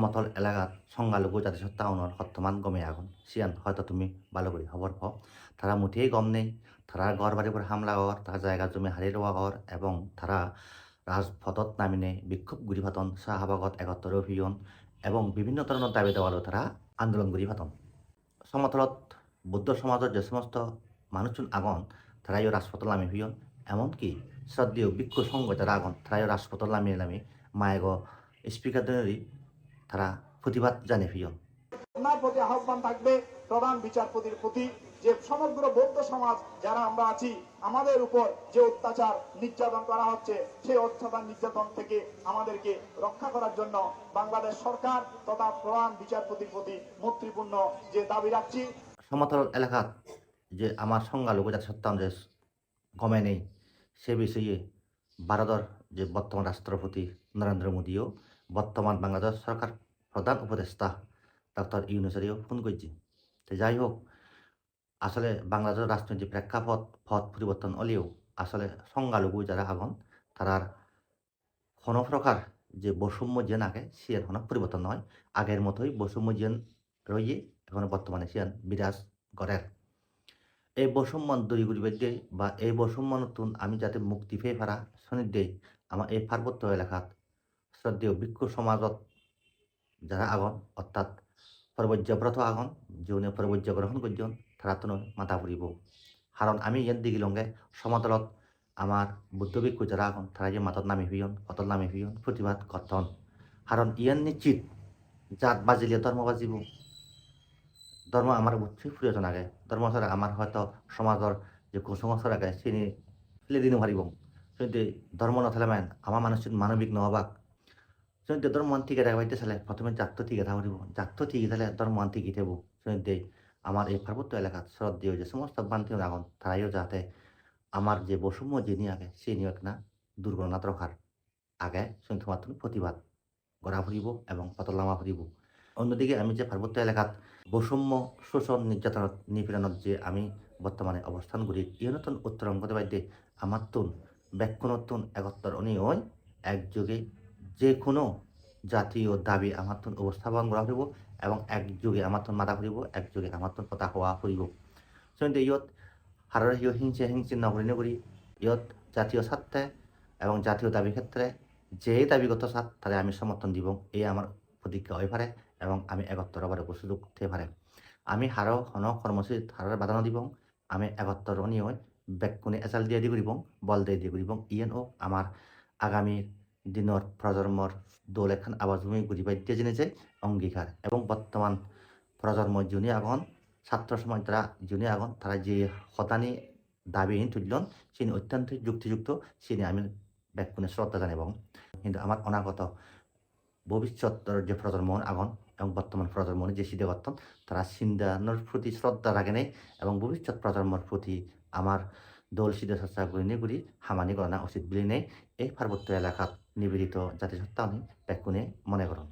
সমতল এলাকাত সংখ্যালঘু জাতিসত্তা অনুর বর্তমান গমে আগুন সিয়ান হয়তো তুমি ভালো করে খবর পাও। তারা মুঠেই গম নেই। তারা ঘর বাড়ির উপর হামলা কর তারা জায়গা জমি হারিয়ে দেওয়া কর এবং তারা রাজপথত নামিনে বিক্ষোভ গুৰি ফাটন চাহবাগত একত্তৰ অভিযান এবং বিভিন্ন ধৰণৰ দাবি দেওয়ালো তারা আন্দোলন গুৰি ফাটন সমতলত বৌদ্ধ সমাজের যে সমস্ত মানুষজন আগন তারাইও রাজপথল নামি হইয়ন এমনকি শ্রদ্ধেয় বিক্ষ সংঘ যারা আগন তারাইও রাজপথল নামিয়ে নামি মায়েগ স্পিকার দনেরই তারা প্রতিবাদ জানে ফিয়ন আপনার প্রতি আহ্বান থাকবে প্রধান বিচারপতির প্রতি যে সমগ্র বৌদ্ধ সমাজ যারা আমরা আছি আমাদের উপর যে অত্যাচার নির্যাতন করা হচ্ছে সেই অত্যাচার নির্যাতন থেকে আমাদেরকে রক্ষা করার জন্য বাংলাদেশ সরকার তথা প্রধান বিচারপতির প্রতি মৈত্রীপূর্ণ যে দাবি রাখছি। সমতল এলাকাত যে আমার সংখ্যালঘু জাতি সত্তা যে গমে নেই সে বিষয়ে ভারতের যে বর্তমান রাষ্ট্রপতি নরেন্দ্র মোদীও বর্তমান বাংলাদেশ সরকার প্রধান উপদেষ্টা ডক্টর ইউনুসারিও ফোন করছি। তো যাই হোক, আসলে বাংলাদেশের রাজনৈতিক প্রেক্ষাপট, পথ পরিবর্তন হলেও আসলে সংখ্যালঘু যারা আগন তারার কোনো প্রকার যে বৈষম্য জেন আগে সিয়ান কোনো পরিবর্তন নয়। আগের মতোই বৈষম্য জেন রয়ে এখন বর্তমানে সিয়ান বিরাজ করেন এই বৈষম্য দূরী করিবার দিয়ে বা এই বৈষম্য নতুন আমি যাতে মুক্তি পেয়ে পারা শনির দেয় আমার এই পার্বত্য এলাকাত শ্রদ্ধেয় ভিক্ষু সমাজত যারা আগন, অর্থাৎ পরবর্যব্রত আগন যিনি পরবর্য গ্রহণ করছেন তারা তো মাথা ফুরিব কারণ আমি ইয়ান দিগিলঙ্গে সমতলত আমার বুদ্ধ ভিক্ষু যারা আগন তারা যে মাতত নামি হইয়ন অতল নামি হইয়ন প্রতিবাদ করতন কারণ ইয়ান নিশ্চিত জাত বাজিলে ধর্ম বাজিব। ধর্ম আমার বুঝছি প্রয়োজন আগে ধর্ম ছাড়া আমার হয়তো সমাজের যে কুসংস্কার আগে চিনি ফেলে দিন পারিব কিন্তু ধর্ম নথালে মান আমার মানুষের মানবিক নহবাক যদি ধর্ম ঠিকে রাখা পাইতে চালে প্রথমে জাত ঠিকে থাকা পারিব জাত ঠিকে থাকলে ধর্ম ঠিকই থাকব যদি আমার এই পার্বত্য এলাকাত শ্রদ্ধেয় যে সমস্ত বান্তি আগন তারাইও যাতে আমার যে বৈষম্য যে নিয়ে আগে সেই নিয়ে না দুর্গণনা রখার আগে শুনতে মাত্র প্রতিবাদ। গড়া ফুরিব এবং পতলামা ফুরিব। অন্যদিকে আমি যে পার্বত্য এলাকাত বৈষম্য শোষণ নির্যাতন নিপীড়নত যে আমি বর্তমানে অবস্থান করি ইহনতন উত্তরণ করতে পাইতে আমার তুন ব্যাকুণতুন একত্তর অনিয়য়, একযোগে যে কোনো জাতীয় দাবি আমার তুন উপস্থাপন করা ফুরিব এবং একযোগে আমার তুন মাথা ফুরিব একযোগে আমার তুন পতা হওয়া ফুরিব সন্ধ্যে ইয়ত হাৰৰ হিয় হিংসে হিংসে নকৰি নকৰি ইয়ত জাতীয় স্বার্থে এবং জাতীয় দাবি ক্ষেত্রে যেই দাবিগত স্বাদ তারে আমি সমর্থন দিব, এই আমার প্রতিজ্ঞা হয়ে পারে এবং আমি একত্তর আবার সুযোগ হতে পারে। আমি হারও হন কর্মসূচিত হারের বাধা দিব, আমি একত্তর নিয়ে বেকুনে এচাল দিয়ে দিয়ে কৰিব বল দিয়ে দিয়ে কৰিব ইয়েন ও আমার আগামী দিনৰ প্ৰজন্মৰ দল এখন আৱাজ ভূমি গুৰি বাদ্য জেনে অঙ্গীকার এবং বর্তমান প্রজন্ম যোনে আগন ছাত্র সমাজ যারা যোনে আগন তারা যে হতানি দাবি তুলন সেনি অত্যন্ত যুক্তিযুক্ত, সেনি আমি ব্যাকুণে শ্রদ্ধা জানাব। কিন্তু আমার অনাগত ভবিষ্যতের যে প্রজন্ম আগন এবং বর্তমান প্রজন্ম যে সিদ্ধে করতাম তারা সিন্ধানোর প্রতি শ্রদ্ধা রাখে নেই এবং ভবিষ্যৎ প্রজন্মর প্রতি আমার দল সিদ্ধ নে করি হামানি গণনা উচিত বলে নেই এই পার্বত্য এলাকাত নিবেদিত জাতিসত্তা আমি ব্যাকুণে মনে করেন